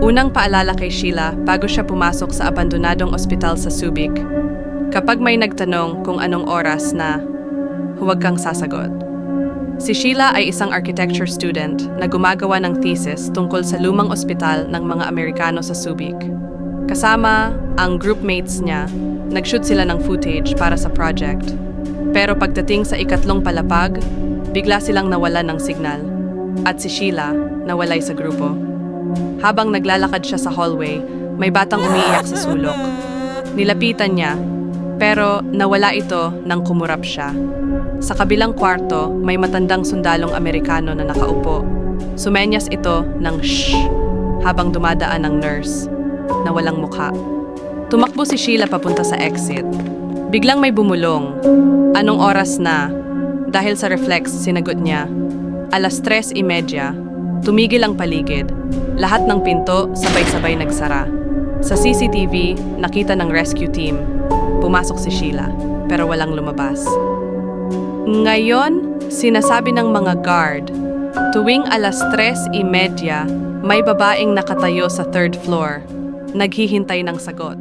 Unang paalala kay Sheila bago siya pumasok sa abandonadong ospital sa Subic. Kapag may nagtanong kung anong oras na, huwag kang sasagot. Si Sheila ay isang architecture student na gumagawa ng thesis tungkol sa lumang ospital ng mga Amerikano sa Subic. Kasama ang groupmates niya, nag-shoot sila ng footage para sa project. Pero pagdating sa ikatlong palapag, bigla silang nawalan ng signal. At si Sheila nawalay sa grupo. Habang naglalakad siya sa hallway, may batang umiiyak sa sulok. Nilapitan niya, pero nawala ito nang kumurap siya. Sa kabilang kwarto, may matandang sundalong Amerikano na nakaupo. Sumenyas ito ng shh habang dumadaan ng nurse na walang mukha. Tumakbo si Sheila papunta sa exit. Biglang may bumulong. Anong oras na? Dahil sa reflex, sinagot niya. Alas 3.30, tumigil ang paligid. Lahat ng pinto sabay-sabay nagsara. Sa CCTV, nakita ng rescue team. Pumasok si Sheila, pero walang lumabas. Ngayon, sinasabi ng mga guard, tuwing alas 3.30, may babaeng nakatayo sa third floor, naghihintay ng sagot.